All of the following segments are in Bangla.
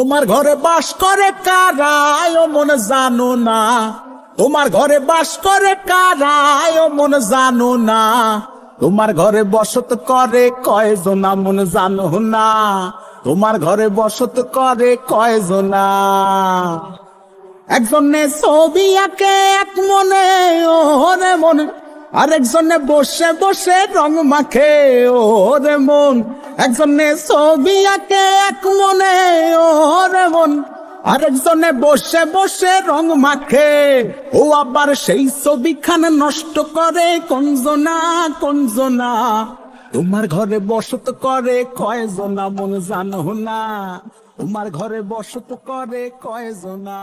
তোমার ঘরে বাস করে কারায় মন জানো না। তোমার ঘরে বাস করে কারায় মন জানো না। তোমার ঘরে বসত করে কয়জনা? মন জানো না। তোমার ঘরে বসত করে কয়জনা? একজনে ছবি আঁকে, এক মনে, ওরে মন আরেকজনে বসে বসে রং মাখে, ওরে মন। একজনে ছবি আঁকে এক মনে, ওরে মন। আরেকজনে বসে বসে রং মাখে, ও আবার সেই ছবিখানে নষ্ট করে কঞ্জনা কঞ্জনা তোমার ঘরে বসত করে কয়জনা মন জানো না। তোমার ঘরে বসত করে কয়জনা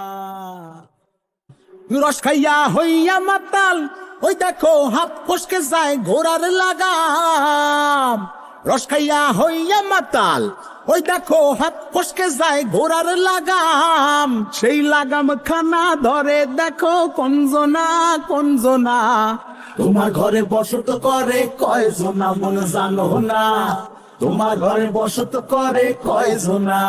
রস খাইয়া হইয়া মাতাল ওই দেখো হাত ফসকে যায়, ঘোড়ার লাগাম। রস খাইয়া হইয়া মাতাল। ওই দেখো হাত ফসকে যায়, ঘোড়ার লাগাম। সেই লাগাম খানা ধরে দেখো কঞ্জনা কঞ্জনা তোমার ঘরে বসত করে কয়জনা মন জানো না। তোমার ঘরে বসত করে কয়জনা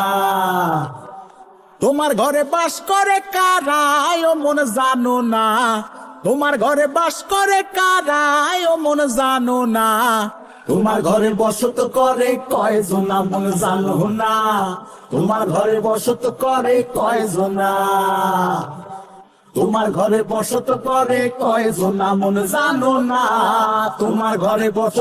তোমার ঘরে বাস করে কারায় মন জানো না। তোমার ঘরে বাস করে কারায় ও মন জানো না। তোমার ঘরে বসত করে কয়জনা মন জানো না। তোমার ঘরে বসত করে কয়জনা। তোমার ঘরে বসত করে কয়জনা মন জানো না। তোমার ঘরে বসত